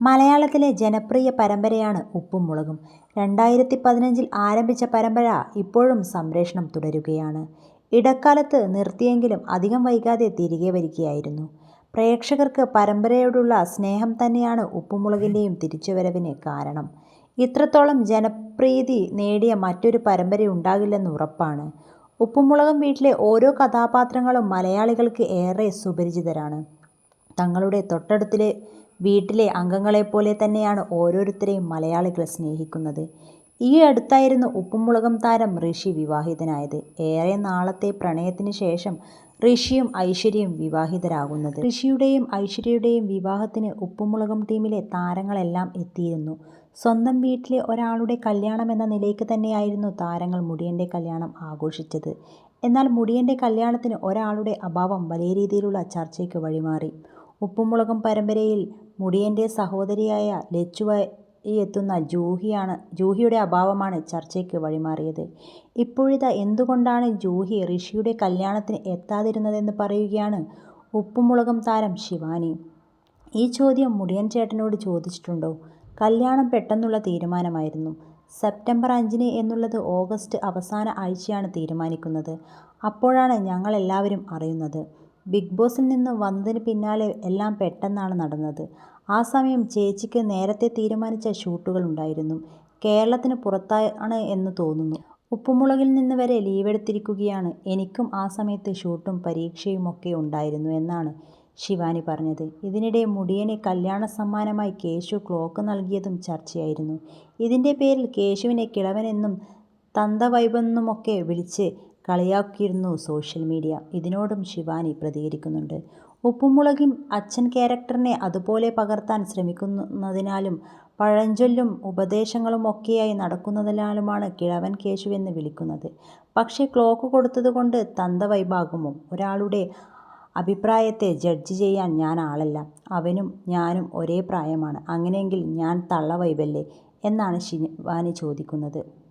മലയാളത്തിലെ ജനപ്രിയ പരമ്പരയാണ് ഉപ്പും മുളകും. രണ്ടായിരത്തി പതിനഞ്ചിൽ ആരംഭിച്ച പരമ്പര ഇപ്പോഴും സംപ്രേഷണം തുടരുകയാണ്. ഇടക്കാലത്ത് നിർത്തിയെങ്കിലും അധികം വൈകാതെ തിരികെ വരികയായിരുന്നു. പ്രേക്ഷകർക്ക് പരമ്പരയോടുള്ള സ്നേഹം തന്നെയാണ് ഉപ്പുമുളകിന്റെയും തിരിച്ചുവരവിന് കാരണം. ഇത്രത്തോളം ജനപ്രീതി നേടിയ മറ്റൊരു പരമ്പര ഉണ്ടാകില്ലെന്ന് ഉറപ്പാണ്. ഉപ്പുമുളകും വീട്ടിലെ ഓരോ കഥാപാത്രങ്ങളും മലയാളികൾക്ക് ഏറെ സുപരിചിതരാണ്. തങ്ങളുടെ തൊട്ടടുത്തുള്ള വീട്ടിലെ അംഗങ്ങളെപ്പോലെ തന്നെയാണ് ഓരോരുത്തരെയും മലയാളികൾ സ്നേഹിക്കുന്നത്. ഈ അടുത്തായിരുന്നു ഉപ്പുമുളകം താരം ഋഷി വിവാഹിതനായത്. ഏറെ നാളത്തെ പ്രണയത്തിന് ശേഷം ഋഷിയും ഐശ്വര്യയും വിവാഹിതരാകുന്നത്. ഋഷിയുടെയും ഐശ്വര്യയുടെയും വിവാഹത്തിന് ഉപ്പുമുളകം ടീമിലെ താരങ്ങളെല്ലാം എത്തിയിരുന്നു. സ്വന്തം വീട്ടിലെ ഒരാളുടെ കല്യാണം എന്ന നിലയ്ക്ക് തന്നെയായിരുന്നു താരങ്ങൾ മുടിയന്റെ കല്യാണം ആഘോഷിച്ചത്. എന്നാൽ മുടിയന്റെ കല്യാണത്തിന് ഒരാളുടെ അഭാവം വലിയ രീതിയിലുള്ള ചർച്ചയ്ക്ക് വഴിമാറി. ഉപ്പും മുളകും പരമ്പരയിൽ മുടിയന്റെ സഹോദരിയായ ലച്ചുവായി എത്തുന്ന ജൂഹിയാണ് ജൂഹിയുടെ അഭാവമാണ് ചർച്ചയ്ക്ക് വഴിമാറിയത്. ഇപ്പോഴിതാ എന്തുകൊണ്ടാണ് ജൂഹി ഋഷിയുടെ കല്യാണത്തിന് എത്താതിരുന്നതെന്ന് പറയുകയാണ് ഉപ്പുമുളകം താരം ശിവാനി. ഈ ചോദ്യം മുടിയൻ ചേട്ടനോട് ചോദിച്ചിട്ടുണ്ടോ? കല്യാണം പെട്ടെന്നുള്ള തീരുമാനമായിരുന്നു. സെപ്റ്റംബർ അഞ്ചിന് എന്നുള്ളത് ഓഗസ്റ്റ് അവസാന ആഴ്ചയാണ് തീരുമാനിക്കുന്നത്. അപ്പോഴാണ് ഞങ്ങളെല്ലാവരും അറിയുന്നത്. ബിഗ് ബോസിൽ നിന്ന് വന്നതിന് പിന്നാലെ എല്ലാം പെട്ടെന്നാണ് നടന്നത്. ആ സമയം ചേച്ചിക്ക് നേരത്തെ തീരുമാനിച്ച ഷൂട്ടുകൾ ഉണ്ടായിരുന്നു കേരളത്തിന് പുറത്താണ് എന്ന് തോന്നുന്നു. ഉപ്പുമുളകിൽ നിന്ന് വരെ ലീവെടുത്തിരിക്കുകയാണ്. എനിക്കും ആ സമയത്ത് ഷൂട്ടും പരീക്ഷയുമൊക്കെ ഉണ്ടായിരുന്നു എന്നാണ് ശിവാനി പറഞ്ഞത്. ഇതിനിടെ മുടിയനെ കല്യാണ സമ്മാനമായി കേശു ക്ലോക്ക് നൽകിയതും ചർച്ചയായിരുന്നു. ഇതിന്റെ പേരിൽ കേശുവിനെ കിളവനെന്നും തന്തവൈബെന്നുമൊക്കെ വിളിച്ച് കളിയാക്കിയിരുന്നു സോഷ്യൽ മീഡിയ. ഇതിനോടും ശിവാനി പ്രതികരിക്കുന്നുണ്ട്. ഉപ്പുമുളകിൻ അച്ഛൻ ക്യാരക്ടറിനെ അതുപോലെ പകർത്താൻ ശ്രമിക്കുന്നതിനാലും പഴഞ്ചൊല്ലും ഉപദേശങ്ങളും ഒക്കെയായി നടക്കുന്നതിനാലുമാണ് കിഴവൻ കേശു എന്ന് വിളിക്കുന്നത്. പക്ഷേ ക്ലോക്ക് കൊടുത്തതുകൊണ്ട് തന്ത വൈഭാഗമോ ഒരാളുടെ അഭിപ്രായത്തെ ജഡ്ജ് ചെയ്യാൻ ഞാൻ ആളല്ല അവനും ഞാനും ഒരേ പ്രായമാണ്. അങ്ങനെയെങ്കിൽ ഞാൻ തള്ള വൈബല്ലേ? എന്നാണ് ശിവാനി ചോദിക്കുന്നത്.